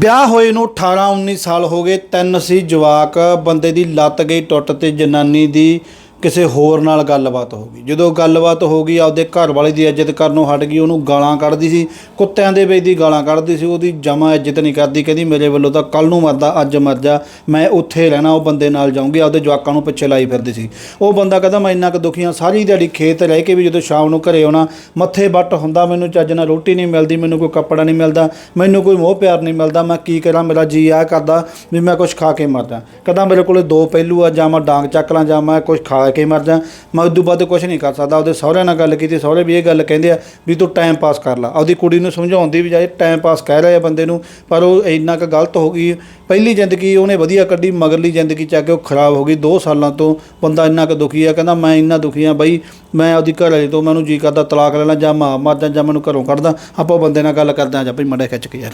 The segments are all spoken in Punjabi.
ਵਿਆਹ ਹੋਏ ਨੂੰ 18 19 ਸਾਲ ਹੋ ਗਏ, ਤਿੰਨ ਸੀ ਜਵਾਕ, ਬੰਦੇ ਦੀ ਲੱਤ ਗਈ ਟੁੱਟ ਤੇ ਜਨਾਨੀ ਦੀ ਕਿਸੇ ਹੋਰ ਨਾਲ ਗੱਲਬਾਤ ਹੋ ਗਈ। ਜਦੋਂ ਗੱਲਬਾਤ ਹੋ ਗਈ, ਆਪਦੇ ਘਰ ਵਾਲੇ ਦੀ ਇੱਜ਼ਤ ਕਰਨੋਂ ਹਟ ਗਈ, ਉਹਨੂੰ ਗਾਲਾਂ ਕੱਢਦੀ ਸੀ, ਕੁੱਤਿਆਂ ਦੇ ਵਿੱਚ ਦੀ ਗਾਲਾਂ ਕੱਢਦੀ ਸੀ, ਉਹਦੀ ਜਮਾ ਇੱਜ਼ਤ ਨਹੀਂ ਕਰਦੀ, ਕਹਿੰਦੀ ਮੇਰੇ ਵੱਲੋਂ ਤਾਂ ਕੱਲ ਨੂੰ ਮਰਦਾ, ਅੱਜ ਮਰ ਜਾ, ਮੈਂ ਉੱਥੇ ਰਹਿਣਾ, ਉਹ ਬੰਦੇ ਨਾਲ ਜਾਊਂਗੀ, ਆਪਦੇ ਜਵਾਕਾਂ ਨੂੰ ਪਿੱਛੇ ਲਾਈ ਫਿਰਦੀ ਸੀ। ਉਹ ਬੰਦਾ ਕਹਿੰਦਾ, ਮੈਂ ਇੰਨਾ ਕੁ ਦੁਖੀਆਂ ਸਾਰੀ ਦਿਹਾੜੀ ਖੇਤ ਰਹਿ ਕੇ ਵੀ ਜਦੋਂ ਸ਼ਾਮ ਨੂੰ ਘਰੇ ਆਉਣਾ, ਮੱਥੇ ਵੱਟ ਹੁੰਦਾ, ਮੈਨੂੰ ਚੱਜ ਨਾਲ ਰੋਟੀ ਨਹੀਂ ਮਿਲਦੀ, ਮੈਨੂੰ ਕੋਈ ਕੱਪੜਾ ਨਹੀਂ ਮਿਲਦਾ, ਮੈਨੂੰ ਕੋਈ ਮੋਹ ਪਿਆਰ ਨਹੀਂ ਮਿਲਦਾ, ਮੈਂ ਕੀ ਕਰਾਂ, ਮੇਰਾ ਜੀ ਆ ਕਰਦਾ ਵੀ ਮੈਂ ਕੁਝ ਖਾ ਕੇ ਮਰ ਜਾ। ਕਹਿੰਦਾ ਮੇਰੇ ਕੋਲੇ ਦੋ ਪਹਿਲੂ ਆ, ਜਾਂ ਮੈਂ ਡਾਂਗ ਚੱਕ ਲਾਂ, ਜਾਂ ਮੈਂ ਕੁਝ ਖਾ ਕੇ ਮਰ ਜਾ। ਮੈਂ ਉਦੋਂ ਬਾਅਦ ਕੁਝ ਨਹੀਂ ਕਰ ਸਕਦਾ। ਉਹਦੇ ਸਹੁਰਿਆਂ ਨਾਲ ਗੱਲ ਕੀਤੀ, ਸਹੁਰੇ ਵੀ ਇਹ ਗੱਲ ਕਹਿੰਦੇ ਆ ਵੀ ਤੂੰ ਟਾਈਮ ਪਾਸ ਕਰ ਲਾ। ਉਹਦੀ ਕੁੜੀ ਨੂੰ ਸਮਝਾਉਣ ਦੀ ਬਜਾਏ ਟਾਈਮ ਪਾਸ ਕਹਿ ਰਹੇ ਆ ਬੰਦੇ ਨੂੰ, ਪਰ ਉਹ ਇੰਨਾ ਕੁ ਗਲਤ ਹੋ ਗਈ। ਪਹਿਲੀ ਜ਼ਿੰਦਗੀ ਉਹਨੇ ਵਧੀਆ ਕੱਢੀ, ਮਗਰਲੀ ਜ਼ਿੰਦਗੀ ਚ ਆ ਕੇ ਉਹ ਖਰਾਬ ਹੋ ਗਈ। 2 ਸਾਲਾਂ ਤੋਂ ਬੰਦਾ ਇੰਨਾ ਕੁ ਦੁਖੀ ਆ, ਕਹਿੰਦਾ ਮੈਂ ਇੰਨਾ ਦੁਖੀ ਆ ਬਈ, ਮੈਂ ਉਹਦੀ ਘਰ ਵਾਲੀ ਤੋਂ ਮੈਨੂੰ ਜੀ ਕਰਦਾ, ਤਲਾਕ ਲੈ ਲਾਂ ਜਾਂ ਮਾਂ ਮਰ ਜਾਂ ਜਾਂ ਮੈਨੂੰ ਘਰੋਂ ਕੱਢਦਾ। ਆਪਾਂ ਉਹ ਬੰਦੇ ਨਾਲ ਗੱਲ ਕਰਦੇ ਆ, ਜਾਂ ਭਈ ਮੜੇ ਖਿੱਚ ਕੇ ਯਾਰ।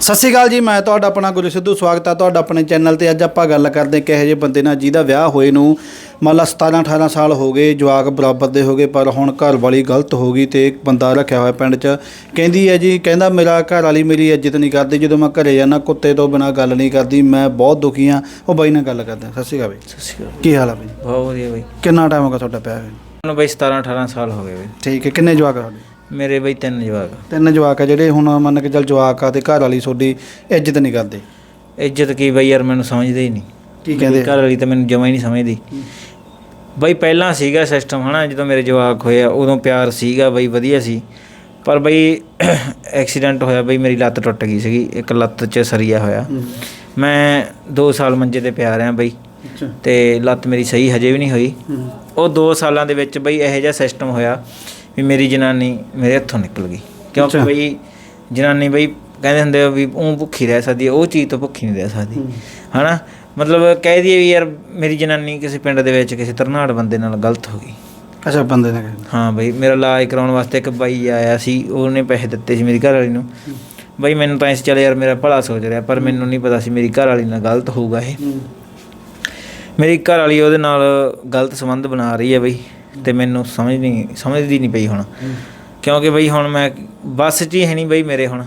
ਸਤਿ ਸ਼੍ਰੀ ਅਕਾਲ ਜੀ, ਮੈਂ ਤੁਹਾਡਾ ਆਪਣਾ ਗੁਰੂ ਸਿੱਧੂ, ਸਵਾਗਤ ਹੈ ਤੁਹਾਡਾ ਆਪਣੇ ਚੈਨਲ ਤੇ। ਅੱਜ ਆਪਾਂ ਗੱਲ ਕਰਦੇ ਕਿਹੋ ਜਿਹੇ ਬੰਦੇ ਨਾਲ ਜਿਹਦਾ ਵਿਆਹ ਹੋਏ ਨੂੰ। ਮੰਨ ਲਾ 17 18 ਸਾਲ ਹੋ ਗਏ ਜਵਾਕ ਬਰਾਬਰ ਦੇ ਹੋ ਗਏ ਪਰ ਹੁਣ ਘਰ ਵਾਲੀ ਗਲਤ ਹੋ ਗਈ ਤੇ ਇੱਕ ਬੰਦਾ ਰੱਖਿਆ ਹੋਇਆ ਪਿੰਡ 'ਚ। ਕਹਿੰਦੀ ਹੈ ਜੀ ਕਹਿੰਦਾ ਮੇਰਾ ਘਰ ਵਾਲੀ ਮੇਰੀ ਇੱਜ਼ਤ ਨਹੀਂ ਕਰਦੀ ਜਦੋਂ ਮੈਂ ਘਰੇ ਜਾਂਦਾ ਕੁੱਤੇ ਤੋਂ ਬਿਨਾ ਗੱਲ ਨਹੀਂ ਕਰਦੀ ਮੈਂ ਬਹੁਤ ਦੁਖੀ ਹਾਂ। ਉਹ ਬਾਈ ਨਾਲ ਗੱਲ ਕਰਦੇ। ਸਤਿ ਸ਼੍ਰੀ ਅਕਾਲ ਬਾਈ। ਸਤਿ ਸ਼੍ਰੀ ਅਕਾਲ। ਕੀ ਹਾਲ ਆ ਬਾਈ? ਬਹੁਤ ਵਧੀਆ ਬਈ। ਕਿੰਨਾ ਟਾਈਮ ਹੋ ਗਿਆ ਤੁਹਾਡਾ ਹੋਏ ਨੂੰ? ਮੈਨੂੰ ਬਈ 17 18 ਸਾਲ ਹੋ ਗਏ ਬਈ। ਠੀਕ ਹੈ ਕਿੰਨੇ ਜਵਾਕ ਆ ਤੁਹਾਡੇ? ਮੇਰੇ ਬਈ ਤਿੰਨ ਜਵਾਕ। ਆ। ਤਿੰਨ ਜਵਾਕ ਆ ਜਿਹੜੇ ਹੁਣ ਮੰਨ ਕੇ ਚੱਲ ਜਵਾਕ ਆ ਤੇ ਘਰ ਵਾਲੀ ਤੁਹਾਡੀ ਇੱਜ਼ਤ ਨਹੀਂ ਕਰਦੇ। ਇੱਜ਼ਤ ਕੀ ਬਈ ਯਾਰ ਮੈਨੂੰ ਸਮਝਦੇ ਹੀ ਨਹੀਂ। ਕੀ ਕਹਿੰਦੇ ਘਰ ਵਾਲੀ ਤਾਂ ਮੈਨੂੰ ਜਮਾ ਹੀ ਨਹੀਂ ਸਮਝਦੀ। ਬਈ ਪਹਿਲਾਂ ਸੀਗਾ ਸਿਸਟਮ ਹਨਾ ਜਦੋਂ ਮੇਰੇ ਜਵਾਕ ਹੋਏ ਆ ਉਦੋਂ ਪਿਆਰ ਸੀਗਾ ਬਈ ਵਧੀਆ ਸੀ। ਪਰ ਬਈ ਐਕਸੀਡੈਂਟ ਹੋਇਆ ਬਈ ਮੇਰੀ ਲੱਤ ਟੁੱਟ ਗਈ ਸੀਗੀ ਇੱਕ ਲੱਤ 'ਚ ਸਰੀਆ ਹੋਇਆ। ਮੈਂ 2 ਸਾਲ ਮੰਜੇ ਤੇ ਪਿਆ ਰਿਹਾ ਬਈ। ਤੇ ਲੱਤ ਮੇਰੀ ਸਹੀ ਹਜੇ ਵੀ ਨਹੀਂ ਹੋਈ। ਹੂੰ। ਉਹ 2 ਸਾਲਾਂ ਦੇ ਵਿੱਚ ਬਈ ਇਹੋ ਜਿਹਾ ਸਿਸਟਮ ਹੋਇਆ ਵੀ ਮੇਰੀ ਜਨਾਨੀ ਮੇਰੇ ਹੱਥੋਂ ਨਿਕਲ ਗਈ। ਕਿਉਂਕਿ। ਬਈ ਜਨਾਨੀ ਬਈ ਕਹਿੰਦੇ ਹੁੰਦੇ ਆ ਵੀ ਉਹ ਭੁੱਖੀ ਰਹਿ ਸਕਦੀ ਹੈ ਉਹ ਚੀਜ਼ ਤੋਂ ਭੁੱਖੀ ਨਹੀਂ ਰਹਿ ਸਕਦੀ। ਹਨਾ? ਮਤਲਬ ਕਹਿ ਦਈਏ ਵੀ ਯਾਰ ਮੇਰੀ ਜਨਾਨੀ ਕਿਸੇ ਪਿੰਡ ਦੇ ਵਿੱਚ ਕਿਸੇ ਤਰਨਾੜ ਬੰਦੇ ਨਾਲ ਗਲਤ ਹੋ ਗਈ। ਅੱਛਾ ਬੰਦੇ ਨੇ ਹਾਂ ਬਈ ਮੇਰਾ ਇਲਾਜ ਕਰਾਉਣ ਵਾਸਤੇ ਇੱਕ ਬਾਈ ਆਇਆ ਸੀ ਉਹਨੇ ਪੈਸੇ ਦਿੱਤੇ ਸੀ ਮੇਰੀ ਘਰ ਵਾਲੀ ਨੂੰ। ਬਈ ਮੈਨੂੰ ਤਾਂ ਇਸ ਚੱਲ ਯਾਰ ਮੇਰਾ ਭਲਾ ਸੋਚ ਰਿਹਾ ਪਰ ਮੈਨੂੰ ਨਹੀਂ ਪਤਾ ਸੀ ਮੇਰੀ ਘਰ ਵਾਲੀ ਨਾਲ ਗਲਤ ਹੋਊਗਾ ਇਹ। ਮੇਰੀ ਘਰ ਵਾਲੀ ਉਹਦੇ ਨਾਲ ਗਲਤ ਸੰਬੰਧ ਬਣਾ ਰਹੀ ਹੈ ਬਈ ਤੇ ਮੈਨੂੰ ਸਮਝ ਨਹੀਂ ਸਮਝਦੀ ਨਹੀਂ ਪਈ ਹੁਣ। ਕਿਉਂਕਿ ਬਈ ਹੁਣ ਮੈਂ ਬੱਸ 'ਚ ਹੀ ਹੈ ਨਹੀਂ ਬਈ ਮੇਰੇ ਹੁਣ।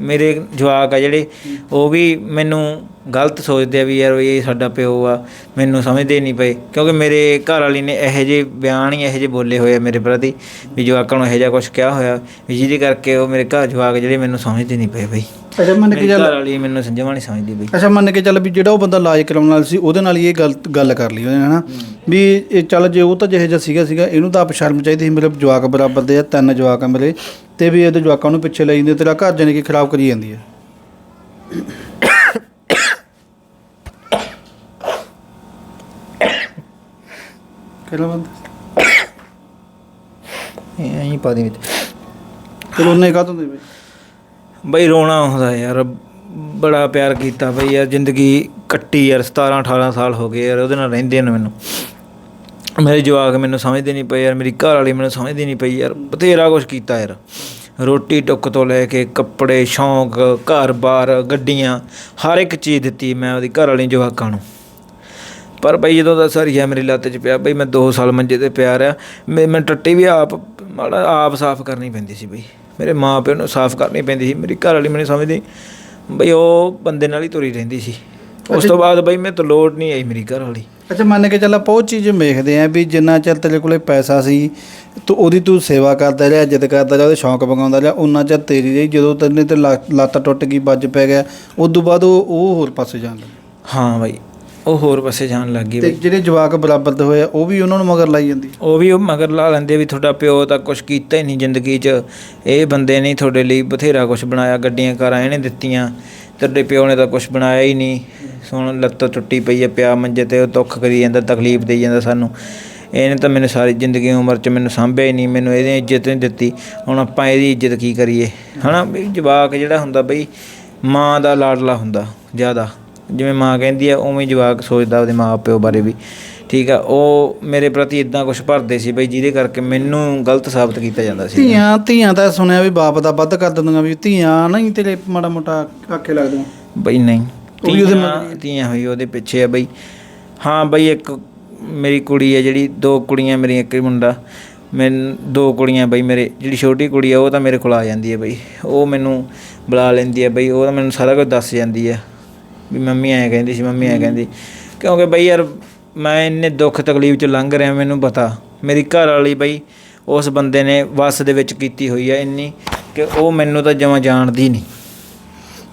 ਮੇਰੇ ਜਵਾਕ ਆ ਜਿਹੜੇ ਉਹ ਵੀ ਮੈਨੂੰ ਗਲਤ ਸੋਚਦੇ ਆ ਵੀ ਯਾਰ ਇਹ ਸਾਡਾ ਪਿਓ ਆ ਮੈਨੂੰ ਸਮਝਦੇ ਨਹੀਂ ਪਏ। ਕਿਉਂਕਿ ਮੇਰੇ ਘਰ ਵਾਲੀ ਨੇ ਇਹੋ ਜਿਹੇ ਬਿਆਨ ਹੀ ਇਹੋ ਜਿਹੇ ਬੋਲੇ ਹੋਏ ਆ ਮੇਰੇ ਪ੍ਰਤੀ ਵੀ ਜਵਾਕਾਂ ਨੂੰ ਇਹੋ ਜਿਹਾ ਕੁਝ ਕਿਹਾ ਹੋਇਆ ਵੀ ਜਿਹਦੇ ਕਰਕੇ ਉਹ ਮੇਰੇ ਘਰ ਜਵਾਕ ਜਿਹੜੇ ਮੈਨੂੰ ਸਮਝਦੇ ਨਹੀਂ ਪਏ ਬਈ। ਅੱਛਾ ਮੰਨ ਕੇ ਚੱਲ ਘਰ ਵਾਲੀ ਮੈਨੂੰ ਸੰਜਮਾ ਨਹੀਂ ਸਮਝਦੀ ਬਈ। ਅੱਛਾ ਮੰਨ ਕੇ ਚੱਲ ਵੀ ਜਿਹੜਾ ਉਹ ਬੰਦਾ ਇਲਾਜ ਕਰਾਉਣ ਵਾਲਾ ਸੀ ਉਹਦੇ ਨਾਲ ਹੀ ਇਹ ਗੱਲ ਗੱਲ ਕਰ ਲਈ ਉਹਨੇ ਹਨਾ? ਵੀ ਇਹ ਚੱਲ ਜੇ ਉਹ ਤਾਂ ਜਿਹੇ ਜਿਹਾ ਸੀਗਾ ਸੀਗਾ ਇਹਨੂੰ ਤਾਂ ਆਪ ਸ਼ਰਮ ਚਾਹੀਦੀ ਸੀ ਮੇਰੇ ਜਵਾਕ ਬਰਾਬਰ ਦੇ ਆ ਤਿੰਨ ਜਵਾਕ ਆ ਮੇਰੇ ਤੇ ਵੀ ਇਹਦੇ ਜਵਾਕਾਂ ਨੂੰ ਪਿੱਛੇ ਲਈ ਜਾਂਦੇ ਤੇਰਾ ਘਰ ਜਾਨੀ ਕਿ ਖਰਾਬ ਕਰੀ ਜਾਂਦੀ ਹੈ ਕਿਹੜਾ ਬੰਦਾ। ਇਹ ਐਂ ਪਾ ਦੇ ਵਿੱਚ। ਚਲੋ ਉਹਨੇ ਕਾਹ ਤੋਂ ਦੇ ਬਈ ਰੋਣਾ ਆਉਂਦਾ ਯਾਰ। ਬੜਾ ਪਿਆਰ ਕੀਤਾ ਬਈ ਯਾਰ। ਜ਼ਿੰਦਗੀ ਕੱਟੀ ਯਾਰ। 17 18 ਸਾਲ ਹੋ ਗਏ ਯਾਰ। ਉਹਦੇ ਨਾਲ ਰਹਿੰਦੇ ਨੇ ਮੈਨੂੰ। ਮੇਰੇ ਜਵਾਕ ਮੈਨੂੰ ਸਮਝਦੇ ਨਹੀਂ ਪਏ ਯਾਰ। ਮੇਰੀ ਘਰ ਵਾਲੀ ਮੈਨੂੰ ਸਮਝਦੀ ਨਹੀਂ ਪਈ ਯਾਰ। ਬਥੇਰਾ ਕੁਝ ਕੀਤਾ ਯਾਰ। ਰੋਟੀ ਟੁੱਕ ਤੋਂ ਲੈ ਕੇ ਕੱਪੜੇ ਸ਼ੌਂਕ ਘਰ-ਬਾਰ ਗੱਡੀਆਂ ਹਰ ਇੱਕ ਚੀਜ਼ ਦਿੱਤੀ ਮੈਂ ਉਹਦੀ ਘਰ ਵਾਲੀ ਜਵਾਕਾਂ ਨੂੰ। ਪਰ ਬਈ ਜਦੋਂ ਦਾ ਸਰੀਆ ਮੇਰੀ ਲੱਤ 'ਚ ਪਿਆ ਬਈ ਮੈਂ 2 ਸਾਲ ਮੰਜੇ ਤੇ ਪਿਆ ਰਿਹਾ ਮੈਂ ਮੈਂ ਟੱਟੀ ਵੀ ਆਪ ਮਾੜਾ ਆਪ ਸਾਫ਼ ਕਰਨੀ ਪੈਂਦੀ ਸੀ ਬਈ। ਮੇਰੇ ਮਾਂ ਪਿਓ ਨੂੰ ਸਾਫ਼ ਕਰਨੀ ਪੈਂਦੀ ਸੀ ਮੇਰੀ ਘਰ ਵਾਲੀ ਮੈਨੂੰ ਸਮਝਦੀ ਬਈ ਉਹ ਬੰਦੇ ਨਾਲ ਹੀ ਤੁਰੀ ਰਹਿੰਦੀ ਸੀ। ਉਸ ਤੋਂ ਬਾਅਦ ਬਈ ਮੈਂ ਤੋਂ ਲੋੜ ਨਹੀਂ ਆਈ ਮੇਰੀ ਘਰ ਵਾਲੀ ਅੱਛਾ ਮੰਨ ਕੇ ਚੱਲ ਆਪਾਂ ਉਹ ਚੀਜ਼ ਵੇਖਦੇ ਆਂ ਵੀ ਜਿੰਨਾ ਚਿਰ ਤੇਰੇ ਕੋਲੇ ਪੈਸਾ ਸੀ ਤੂੰ ਉਹਦੀ ਤੂੰ ਸੇਵਾ ਕਰਦਾ ਰਿਹਾ ਇੱਜ਼ਤ ਕਰਦਾ ਰਿਹਾ ਉਹਦੇ ਸ਼ੌਂਕ ਪਗਾਉਂਦਾ ਰਿਹਾ ਉਹਨਾਂ ਚਿਰ ਤੇਰੀ ਰਹੀ ਜਦੋਂ ਤੈਨੂੰ ਤੇ ਲੱਤ ਲੱਤ ਟੁੱਟ ਗਈ ਵੱਜ ਪੈ ਗਿਆ ਉਸ ਤੋਂ ਬਾਅਦ ਉਹ ਉਹ ਹੋਰ ਪਾਸੇ ਲੱਗ। ਹਾਂ ਬਈ। ਉਹ ਹੋਰ ਪਾਸੇ ਜਾਣ ਲੱਗ ਗਈ ਤੇ ਬਈ। ਜਿਹੜੇ ਜਵਾਕ ਬਰਾਬਰ ਦੇ ਹੋਏ ਆ ਉਹ ਵੀ ਉਹਨਾਂ ਨੂੰ ਮਗਰ ਲਾਈ ਜਾਂਦੀ? ਉਹ ਵੀ ਉਹ ਮਗਰ ਲਾ ਲੈਂਦੇ ਵੀ ਤੁਹਾਡਾ ਪਿਓ ਤਾਂ ਕੁਝ ਕੀਤਾ ਹੀ ਨਹੀਂ ਜ਼ਿੰਦਗੀ 'ਚ। ਇਹ ਬੰਦੇ ਨੇ ਤੁਹਾਡੇ ਲਈ ਬਥੇਰਾ ਕੁਝ ਬਣਾਇਆ ਗੱਡੀਆਂ ਕਾਰਾਂ ਇਹਨੇ ਦਿੱਤੀਆਂ। ਤੁਹਾਡੇ ਪਿਓ ਨੇ ਤਾਂ ਕੁਝ ਬਣਾਇਆ ਹੀ ਨਹੀਂ। ਸੁਣ ਲੱਤ ਟੁੱਟੀ ਪਈ ਹੈ ਪਿਆ ਮੰਜੇ ਤੇ ਉਹ ਦੁੱਖ ਕਰੀ ਜਾਂਦਾ ਤਕਲੀਫ ਦੇਈ ਜਾਂਦਾ ਸਾਨੂੰ। ਇਹਨੇ ਤਾਂ ਮੈਨੂੰ ਸਾਰੀ ਜ਼ਿੰਦਗੀ ਉਮਰ 'ਚ ਮੈਨੂੰ ਸਾਂਭਿਆ ਹੀ ਨਹੀਂ ਮੈਨੂੰ ਇਹਦੀ ਇੱਜ਼ਤ ਨਹੀਂ ਦਿੱਤੀ। ਹੁਣ ਆਪਾਂ ਇਹਦੀ ਇੱਜ਼ਤ ਕੀ ਕਰੀਏ? ਹਨਾ ਵੀ ਜਵਾਕ ਜਿਹੜਾ ਹੁੰਦਾ ਬਈ ਮਾਂ ਦਾ ਲਾਡਲਾ ਹੁੰਦਾ ਜ਼ਿਆਦਾ। ਜਿਵੇਂ ਮਾਂ ਕਹਿੰਦੀ ਆ ਉਵੇਂ ਜਵਾਕ ਸੋਚਦਾ ਉਹਦੇ ਮਾਂ ਪਿਓ ਬਾਰੇ ਵੀ। ਠੀਕ ਆ ਉਹ ਮੇਰੇ ਪ੍ਰਤੀ ਇਦਾਂ ਕੁਝ ਭਰਦੇ ਸੀ ਬਈ ਜਿਹਦੇ ਕਰਕੇ ਮੈਨੂੰ ਗਲਤ ਸਾਬਤ ਕੀਤਾ ਜਾਂਦਾ ਸੀ। ਧੀਆਂ ਧੀਆਂ ਤਾਂ ਸੁਣਿਆ ਵੀ ਬਾਪ ਦਾ ਵੱਧ ਕਰ ਦਿੰਦੀਆਂ ਵੀ ਧੀਆਂ ਨਹੀਂ ਤੇਰੇ ਮਾੜਾ ਮੋਟਾ ਆਖੇ ਲੱਗਦੀਆਂ ਬਈ ਨਹੀਂ ਉਹਦੇ ਧੀਆਂ ਧੀਆਂ ਹੋਈ ਉਹਦੇ ਪਿੱਛੇ ਆ ਬਈ। ਹਾਂ ਬਈ ਇੱਕ ਮੇਰੀ ਕੁੜੀ ਹੈ ਜਿਹੜੀ ਦੋ ਕੁੜੀਆਂ ਮੇਰੀਆਂ ਇੱਕ ਹੀ ਮੁੰਡਾ। ਮੈਂ ਦੋ ਕੁੜੀਆਂ ਬਈ ਮੇਰੇ ਜਿਹੜੀ ਛੋਟੀ ਕੁੜੀ ਆ ਉਹ ਤਾਂ ਮੇਰੇ ਕੋਲ ਆ ਜਾਂਦੀ ਹੈ ਬਈ। ਉਹ ਮੈਨੂੰ ਬੁਲਾ ਲੈਂਦੀ ਹੈ ਬਈ ਉਹ ਤਾਂ ਮੈਨੂੰ ਸਾਰਾ ਕੁਝ ਦੱਸ ਜਾਂਦੀ ਹੈ ਵੀ ਮੰਮੀ ਐਂ ਕਹਿੰਦੀ ਸੀ, ਮੰਮੀ ਐਂ ਕਹਿੰਦੀ। ਕਿਉਂਕਿ ਬਈ ਯਾਰ, ਮੈਂ ਇੰਨੇ ਦੁੱਖ ਤਕਲੀਫ ਚ ਲੰਘ ਰਿਹਾ, ਮੈਨੂੰ ਪਤਾ। ਮੇਰੀ ਘਰ ਵਾਲੀ ਬਈ ਉਸ ਬੰਦੇ ਨੇ ਵਸ ਦੇ ਵਿੱਚ ਕੀਤੀ ਹੋਈ ਹੈ ਇੰਨੀ ਕਿ ਉਹ ਮੈਨੂੰ ਤਾਂ ਜਮਾਂ ਜਾਣਦੀ ਨਹੀਂ।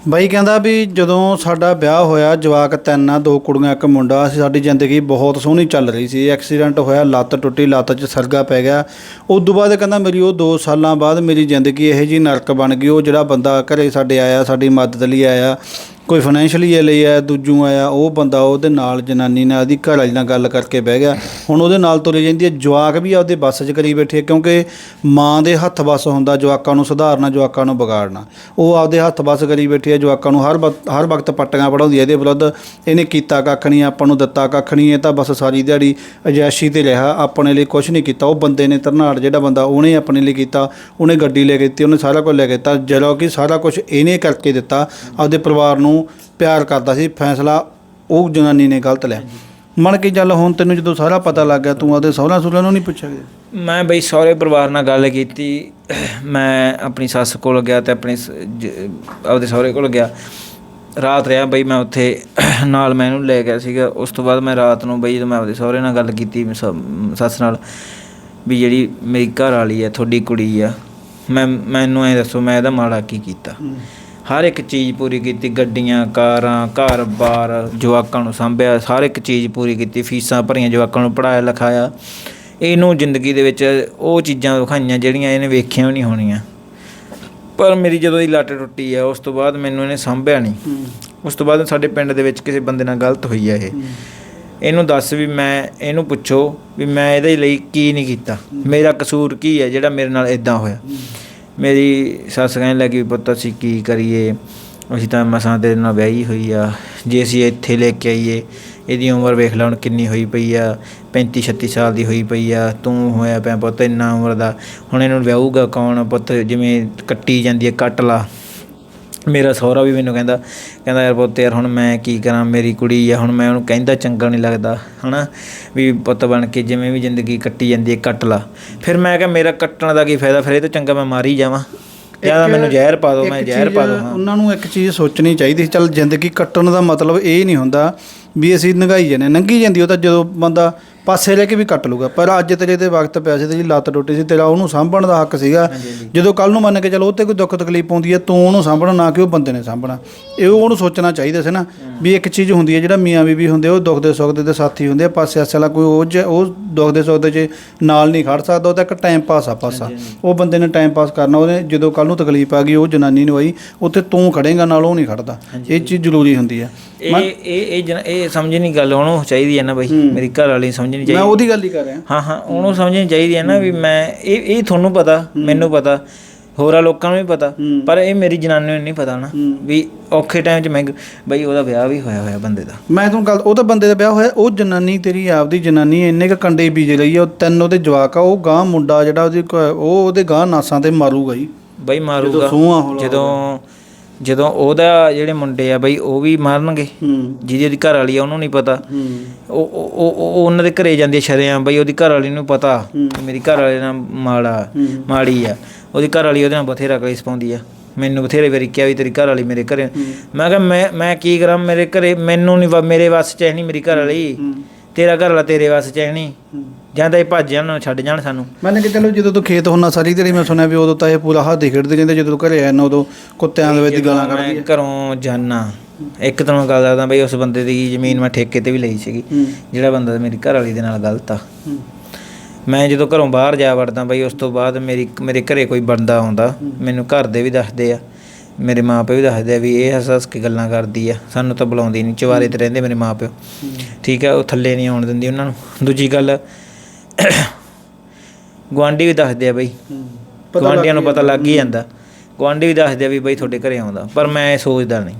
ਬਾਈ ਕਹਿੰਦਾ ਵੀ ਜਦੋਂ ਸਾਡਾ ਵਿਆਹ ਹੋਇਆ, ਜਵਾਕ ਤਿੰਨ ਆ, ਦੋ ਕੁੜੀਆਂ, ਇੱਕ ਮੁੰਡਾ ਸੀ ਸਾਡੀ ਜ਼ਿੰਦਗੀ ਬਹੁਤ ਸੋਹਣੀ ਚੱਲ ਰਹੀ ਸੀ। ਐਕਸੀਡੈਂਟ ਹੋਇਆ, ਲੱਤ ਟੁੱਟੀ, ਲੱਤ 'ਚ ਸਰਗਾ ਪੈ ਗਿਆ। ਉਸ ਤੋਂ ਬਾਅਦ ਕਹਿੰਦਾ ਮੇਰੀ ਉਹ 2 ਸਾਲਾਂ ਬਾਅਦ ਮੇਰੀ ਜ਼ਿੰਦਗੀ ਇਹੋ ਜੀ ਨਰਕ ਬਣ ਗਈ। ਉਹ ਜਿਹੜਾ ਬੰਦਾ ਘਰੇ ਸਾਡੇ ਆਇਆ, ਸਾਡੀ ਮਦਦ ਲਈ ਆਇਆ ਕੋਈ ਫਾਈਨੈਂਸ਼ੀਅਲੀ ਲਈ ਆਇਆ ਦੂਜੂ ਆਇਆ ਉਹ ਬੰਦਾ ਉਹਦੇ ਨਾਲ ਜਨਾਨੀ ਨਾਲ, ਉਹਦੀ ਘਰ ਵਾਲੀ ਨਾਲ ਗੱਲ ਕਰਕੇ ਬਹਿ ਗਿਆ। ਹੁਣ ਉਹਦੇ ਨਾਲ ਤੁਰੇ ਜਾਂਦੀ ਹੈ। ਜਵਾਕ ਵੀ ਆਪਦੇ ਬੱਸ 'ਚ ਕਰੀ ਬੈਠੇ ਆ, ਕਿਉਂਕਿ ਮਾਂ ਦੇ ਹੱਥ ਬੱਸ ਹੁੰਦਾ, ਜਵਾਕਾਂ ਨੂੰ ਸੁਧਾਰਨਾ, ਜਵਾਕਾਂ ਨੂੰ ਵਿਗਾੜਨਾ। ਉਹ ਆਪਦੇ ਹੱਥ ਬੱਸ ਕਰੀ ਬੈਠੀ ਹੈ ਜਵਾਕਾਂ ਨੂੰ ਹਰ ਵਕਤ ਹਰ ਵਕਤ ਪੱਟੀਆਂ ਪੜਾਉਂਦੀ ਹੈ ਇਹਦੇ ਵਿਰੁੱਧ ਇਹਨੇ ਕੀਤਾ ਕੱਖ ਨਹੀਂ, ਆਪਾਂ ਨੂੰ ਦਿੱਤਾ ਕੱਖ ਨਹੀਂ, ਇਹ ਤਾਂ ਬਸ ਸਾਰੀ ਦਿਹਾੜੀ ਅਜੈਸ਼ੀ ਤੇ ਰਿਹਾ, ਆਪਣੇ ਲਈ ਕੁਝ ਨਹੀਂ ਕੀਤਾ। ਉਹ ਬੰਦੇ ਨੇ ਧਰਨਾੜ ਜਿਹੜਾ ਬੰਦਾ, ਉਹਨੇ ਆਪਣੇ ਲਈ ਕੀਤਾ, ਉਹਨੇ ਗੱਡੀ ਲੈ ਕੇ ਦਿੱਤੀ, ਉਹਨੇ ਸਾਰਾ ਕੁਝ ਲੈ ਕੇ ਦਿੱਤਾ। ਜਦੋਂ ਕਿ ਸਾਰਾ ਕੁਝ ਇਹਨੇ ਕਰਕੇ ਦਿੱਤਾ, ਆਪਦੇ ਪਰਿਵਾਰ ਨੂੰ ਪਿਆਰ ਕਰਦਾ ਸੀ ਫੈਸਲਾ ਉਹ ਜਨਾਨੀ ਨੇ ਗਲਤ ਲਿਆ। ਮਨ ਕੀ ਚੱਲ ਹੁਣ ਤੈਨੂੰ ਜਦੋਂ ਸਾਰਾ ਪਤਾ ਲੱਗ ਗਿਆ ਤੂੰ ਆਪਦੇ ਸਹੁਰਾ ਸੁਹਰਿਆਂ ਨੂੰ ਨਹੀਂ ਪੁੱਛਿਆ ਮੈਂ ਬਈ ਸਹੁਰੇ ਪਰਿਵਾਰ ਨਾਲ ਗੱਲ ਕੀਤੀ ਮੈਂ ਆਪਣੀ ਸੱਸ ਕੋਲ ਗਿਆ ਤੇ ਆਪਣੀ ਆਪਦੇ ਸਹੁਰੇ ਕੋਲ ਗਿਆ। ਰਾਤ ਰਿਹਾ ਬਈ ਮੈਂ ਉੱਥੇ ਨਾਲ ਮੈਂ ਇਹਨੂੰ ਲੈ ਗਿਆ ਸੀਗਾ। ਉਸ ਤੋਂ ਬਾਅਦ ਮੈਂ ਰਾਤ ਨੂੰ ਬਈ ਜਦੋਂ ਮੈਂ ਆਪਦੇ ਸਹੁਰੇ ਨਾਲ ਗੱਲ ਕੀਤੀ ਸੱਸ ਨਾਲ ਵੀ ਜਿਹੜੀ ਮੇਰੀ ਘਰ ਵਾਲੀ ਹੈ ਤੁਹਾਡੀ ਕੁੜੀ ਆ ਮੈਂ ਮੈਨੂੰ ਐ ਦੱਸੋ ਮੈਂ ਇਹਦਾ ਮਾੜਾ ਕੀ ਕੀਤਾ? ਹਰ ਇੱਕ ਚੀਜ਼ ਪੂਰੀ ਕੀਤੀ ਗੱਡੀਆਂ ਕਾਰਾਂ ਘਰ-ਬਾਰ ਜਵਾਕਾਂ ਨੂੰ ਸੰਭਿਆ ਹਰ ਇੱਕ ਚੀਜ਼ ਪੂਰੀ ਕੀਤੀ ਫੀਸਾਂ ਭਰੀਆਂ ਜਵਾਕਾਂ ਨੂੰ ਪੜਾਇਆ ਲਿਖਾਇਆ। ਇਹਨੂੰ ਜ਼ਿੰਦਗੀ ਦੇ ਵਿੱਚ ਉਹ ਚੀਜ਼ਾਂ ਵਿਖਾਈਆਂ ਜਿਹੜੀਆਂ ਇਹਨੇ ਵੇਖੀਆਂ ਵੀ ਨਹੀਂ ਹੋਣੀਆਂ। ਪਰ ਮੇਰੀ ਜਦੋਂ ਇਹ ਲੱਟ ਟੁੱਟੀ ਆ ਉਸ ਤੋਂ ਬਾਅਦ ਮੈਨੂੰ ਇਹਨੇ ਸੰਭਿਆ ਨਹੀਂ। ਉਸ ਤੋਂ ਬਾਅਦ ਸਾਡੇ ਪਿੰਡ ਦੇ ਵਿੱਚ ਕਿਸੇ ਬੰਦੇ ਨਾਲ ਗਲਤ ਹੋਈ ਆ ਇਹ। ਇਹਨੂੰ ਦੱਸ ਵੀ ਮੈਂ ਇਹਨੂੰ ਪੁੱਛੋ ਵੀ ਮੈਂ ਇਹਦੇ ਲਈ ਕੀ ਨਹੀਂ ਕੀਤਾ। ਮੇਰਾ ਕਸੂਰ ਕੀ ਹੈ ਜਿਹੜਾ ਮੇਰੇ ਨਾਲ ਇਦਾਂ ਹੋਇਆ? ਮੇਰੀ ਸੱਸ ਕਹਿਣ ਲੱਗੀ ਵੀ ਪੁੱਤ ਅਸੀਂ ਕੀ ਕਰੀਏ? ਅਸੀਂ ਤਾਂ ਮਸਾਂ ਤੇਰੇ ਨਾਲ ਵਿਆਹੀ ਹੋਈ ਆ। ਜੇ ਅਸੀਂ ਇੱਥੇ ਲੈ ਕੇ ਆਈਏ, ਇਹਦੀ ਉਮਰ ਵੇਖ ਲੈ ਹੁਣ ਕਿੰਨੀ ਹੋਈ ਪਈ ਆ। 35 36 ਸਾਲ ਦੀ ਹੋਈ ਪਈ ਆ। ਤੂੰ ਹੋਇਆ ਪਿਆ ਪੁੱਤ ਇੰਨਾ ਉਮਰ ਦਾ। ਹੁਣ ਇਹਨੂੰ ਵਿਆਹੂਗਾ ਕੌਣ ਪੁੱਤ? ਜਿਵੇਂ ਕੱਟੀ ਜਾਂਦੀ ਹੈ ਕੱਟ ਲਾ। ਮੇਰਾ ਸਹੁਰਾ ਵੀ ਮੈਨੂੰ ਕਹਿੰਦਾ ਕਹਿੰਦਾ ਯਾਰ ਪੁੱਤ ਯਾਰ ਹੁਣ ਮੈਂ ਕੀ ਕਰਾਂ ਮੇਰੀ ਕੁੜੀ ਆ ਹੁਣ ਮੈਂ ਉਹਨੂੰ ਕਹਿੰਦਾ ਚੰਗਾ ਨਹੀਂ ਲੱਗਦਾ ਹਨਾ? ਵੀ ਪੁੱਤ ਬਣ ਕੇ ਜਿਵੇਂ ਵੀ ਜ਼ਿੰਦਗੀ ਕੱਟੀ ਜਾਂਦੀ ਹੈ ਕੱਟ ਲਾ। ਫਿਰ ਮੈਂ ਕਿਹਾ ਮੇਰਾ ਕੱਟਣ ਦਾ ਕੀ ਫਾਇਦਾ? ਫਿਰ ਇਹ ਤੋਂ ਚੰਗਾ ਮੈਂ ਮਾਰੀ ਜਾਵਾਂ। ਜ਼ਿਆਦਾ ਮੈਨੂੰ ਜ਼ਹਿਰ ਪਾ ਦਿਓ ਮੈਂ ਜ਼ਹਿਰ ਪਾ ਦਵਾਂ ਉਹਨਾਂ ਨੂੰ ਇੱਕ ਚੀਜ਼ ਸੋਚਣੀ ਚਾਹੀਦੀ ਸੀ ਚੱਲ ਜ਼ਿੰਦਗੀ ਕੱਟਣ ਦਾ ਮਤਲਬ ਇਹ ਨਹੀਂ ਹੁੰਦਾ ਵੀ ਅਸੀਂ ਨੰਗਾਈ ਜਾਂਦੇ ਨੰਗੀ ਜਾਂਦੀ ਉਹ ਤਾਂ ਜਦੋਂ ਬੰਦਾ ਪਾਸੇ ਲੈ ਕੇ ਵੀ ਕੱਟ ਲੂਗਾ ਪਰ ਅੱਜ ਤੇਰੇ ਤੇ ਵਕਤ ਪਿਆ ਸੀ ਤੇਰੀ ਲੱਤ ਟੁੱਟੀ ਸੀ ਤੇਰਾ ਉਹਨੂੰ ਸਾਂਭਣ ਦਾ ਹੱਕ ਸੀਗਾ। ਜਦੋਂ ਕੱਲ ਨੂੰ ਮੰਨ ਕੇ ਚਲੋ ਉਹ ਤੇ ਕੋਈ ਦੁੱਖ ਤਕਲੀਫ ਆਉਂਦੀ ਹੈ ਤੂੰ ਉਹਨੂੰ ਸਾਂਭਣਾ ਨਾ ਕਿ ਉਹ ਬੰਦੇ ਨੇ ਸਾਂਭਣਾ। ਇਹ ਉਹਨੂੰ ਸੋਚਣਾ ਚਾਹੀਦਾ ਸੀ ਨਾ। ਵੀ ਇੱਕ ਚੀਜ਼ ਹੁੰਦੀ ਹੈ ਜਿਹੜਾ ਮੀਆਂ ਬੀਬੀ ਹੁੰਦੇ ਉਹ ਦੁੱਖ ਦੇ ਸੁੱਖ ਦੇ ਤੇ ਸਾਥੀ ਹੁੰਦੇ ਆ ਪਾਸੇ ਆਸੇ ਵਾਲਾ ਕੋਈ ਉਹ ਜ- ਉਹ ਦੁੱਖ ਦੇ ਸੁੱਖ ਦੇ 'ਚ ਨਾਲ ਨਹੀਂ ਖੜ ਸਕਦਾ ਉਹ ਤਾਂ ਇੱਕ ਟਾਈਮ ਪਾਸ ਆ ਪਾਸਾ। ਉਹ ਬੰਦੇ ਨੇ ਟਾਈਮ ਪਾਸ ਕਰਨਾ ਉਹਨੇ ਜਦੋਂ ਕੱਲ ਨੂੰ ਤਕਲੀਫ ਆ ਗਈ ਉਹ ਜਨਾਨੀ ਨੂੰ ਆਈ ਉੱਥੇ ਤੂੰ ਖੜੇਗਾ ਨਾਲ ਉਹ ਨਹੀਂ ਖੜਦਾ। ਇਹ ਚੀਜ਼ ਜ਼ਰੂਰੀ ਹੁੰਦੀ ਹੈ। ਇਹ ਇਹ ਇਹ ਜਨ- ਇਹ ਸਮਝਣੀ ਗੱਲ ਉਹਨੂੰ ਚਾਹੀਦੀ ਹੈ ਨਾ ਬਈ ਮੇਰੀ ਘਰ ਵਾਲੀ ਸਮਝਣੀ ਮੈਂ ਚਾਹੀਦੀ। ਉਹਦੀ ਗੱਲ ਹੀ ਕਰ ਰਿਹਾ। ਹਾਂ ਹਾਂ ਉਹਨੂੰ ਸਮਝਣੀ ਚਾਹੀਦੀ ਹੈ ਨਾ ਵੀ ਮੈਂ ਇਹ ਇਹ ਤੁਹਾਨੂੰ ਪਤਾ ਮੈਨੂੰ ਪਤਾ ਹੋਰਾਂ ਲੋਕਾਂ ਨੂੰ ਵੀ ਪਤਾ ਪਰ ਇਹ ਮੇਰੀ ਜਨਾਨੀ ਨੂੰ ਨਹੀਂ ਪਤਾ ਨਾ ਵੀ ਔਖੇ ਟਾਈਮ 'ਚ ਮੈਂ ਬਈ ਉਹਦਾ ਵਿਆਹ ਵੀ ਹੋਇਆ ਹੋਇਆ ਬੰਦੇ ਦਾ। ਮੈਂ ਤੁਹਾਨੂੰ ਗੱਲ ਉਹ ਤਾਂ ਬੰਦੇ ਦਾ ਵਿਆਹ ਹੋਇਆ ਉਹ ਜਨਾਨੀ ਤੇਰੀ ਆਪਦੀ ਜਨਾਨੀ ਇੰਨੇ ਕ ਕੰਡੇ ਬੀਜ ਲਈ ਆ ਉਹ ਤਿੰਨ ਉਹਦੇ ਜਵਾਕ ਆ ਉਹ ਗਾਂ ਮੁੰਡਾ ਜਿਹੜਾ ਉਹਦੀ ਉਹ ਉਹਦੇ ਗਾਂ ਨਾਸਾਂ ਤੇ ਮਾਰੂਗਾ ਜੀ। ਬਈ ਮਾਰੂਗਾ ਜਦੋਂ ਜਦੋਂ ਉਹਦਾ ਜਿਹੜੇ ਮੁੰਡੇ ਆ ਬਈ ਉਹ ਵੀ ਮਾਰਨਗੇ। ਜਿਹਦੀ ਉਹਦੀ ਘਰ ਵਾਲੀ ਆ ਉਹਨੂੰ ਨਹੀਂ ਪਤਾ। ਉਹ ਉਹ ਉਹ- ਉਹ ਉਹਨਾਂ ਦੇ ਘਰੇ ਜਾਂਦੇ ਸ਼ਰਿਆਂ ਬਈ ਉਹਦੀ ਘਰ ਵਾਲੀ ਨੂੰ ਪਤਾ ਮੇਰੀ ਘਰ ਵਾਲੇ ਨਾਲ ਮਾੜਾ ਮਾੜੀ ਆ। ਉਹਦੀ ਘਰ ਵਾਲੀ ਉਹਦੇ ਨਾਲ ਬਥੇਰਾ ਕਲੇਸ਼ ਪਾਉਂਦੀ ਆ। ਮੈਨੂੰ ਬਥੇਰੇ ਵਾਰੀ ਕਿਹਾ ਵੀ ਤੇਰੀ ਘਰ ਵਾਲੀ ਮੇਰੇ ਘਰੇ ਮੈਂ ਕਿਹਾ ਮੈਂ ਮੈਂ ਕੀ ਕਰਾਂ? ਮੇਰੇ ਘਰੇ ਮੈਨੂੰ ਨਹੀਂ ਮੇਰੇ ਵੱਸ ਚ ਹੈ ਨਹੀਂ ਮੇਰੀ ਘਰ ਵਾਲੀ ਤੇਰਾ ਘਰ ਵਾਲਾ ਤੇਰੇ ਵੱਸ ਚ ਹੈ। ਨਹੀਂ ਜਾਂ ਤਾਂ ਇਹ ਭੱਜ ਜਾਣ ਛੱਡ ਜਾਣ ਸਾਨੂੰ। ਮੈਨੇ ਕਿ ਚਲੋ ਜਦੋਂ ਤੂੰ ਖੇਤ ਹੁੰਨਾ ਸਾਰੀ ਦਿਹਾੜੀ ਮੈਂ ਸੁਣਿਆ ਵੀ ਉਦੋਂ ਤਾਂ ਇਹ ਪੂਰਾ ਹੱਥ ਖੇਡਦੇ ਕਹਿੰਦੇ ਜਦੋਂ ਘਰੇ ਆਇਆ ਨਾ ਉਦੋਂ ਕੁੱਤਿਆਂ ਦੇ ਵਿੱਚ ਗਾਲਾਂ ਕੱਢਦੀ ਮੈਂ ਘਰੋਂ ਜਾਣਾ ਇੱਕ ਤਾਂ ਮੈਂ ਗੱਲ ਦੱਸਦਾ ਬਈ ਉਸ ਬੰਦੇ ਦੀ ਜ਼ਮੀਨ ਮੈਂ ਠੇਕੇ ਤੇ ਵੀ ਲਈ ਸੀਗੀ ਹੂੰ। ਜਿਹੜਾ ਬੰਦਾ ਮੇਰੀ ਘਰ ਵਾਲੀ ਦੇ ਨਾਲ ਗਲਤ ਆ। ਹੂੰ। ਮੈਂ ਜਦੋਂ ਘਰੋਂ ਬਾਹਰ ਜਾ ਵੜਦਾ ਬਈ ਉਸ ਤੋਂ ਬਾਅਦ ਮੇਰੀ ਮੇਰੇ ਘਰੇ ਕੋਈ ਬੰਦਾ ਆਉਂਦਾ ਮੈਨੂੰ ਘਰ ਦੇ ਵੀ ਦੱਸਦੇ ਆ। ਮੇਰੇ ਮਾਪੇ ਵੀ ਦੱਸਦੇ ਆ ਵੀ ਇਹ ਹੱਸ ਹੱਸ ਕੇ ਗੱਲਾਂ ਕਰਦੀ ਆ, ਸਾਨੂੰ ਤਾਂ ਬੁਲਾਉਂਦੀ ਨਹੀਂ ਚਵਾਰੇ ਤੇ ਰਹਿੰਦੇ ਮੇਰੇ ਮਾਪਿਓ। ਠੀਕ ਆ, ਉਹ ਥੱਲੇ ਨਹੀਂ ਆਉਣ ਦਿੰਦੀ ਉਹਨਾਂ ਨੂੰ। ਦੂਜੀ ਗੱਲ, ਗੁਆਂਢੀ ਵੀ ਦੱਸਦੇ ਆ ਬਈ। ਹੂੰ ਗੁਆਂਢੀਆਂ ਨੂੰ ਪਤਾ ਲੱਗ ਹੀ ਜਾਂਦਾ। ਗੁਆਂਢੀ ਵੀ ਦੱਸਦੇ ਆ ਵੀ ਬਈ ਤੁਹਾਡੇ ਘਰੇ ਆਉਂਦਾ, ਪਰ ਮੈਂ ਇਹ ਸੋਚਦਾ ਨਹੀਂ।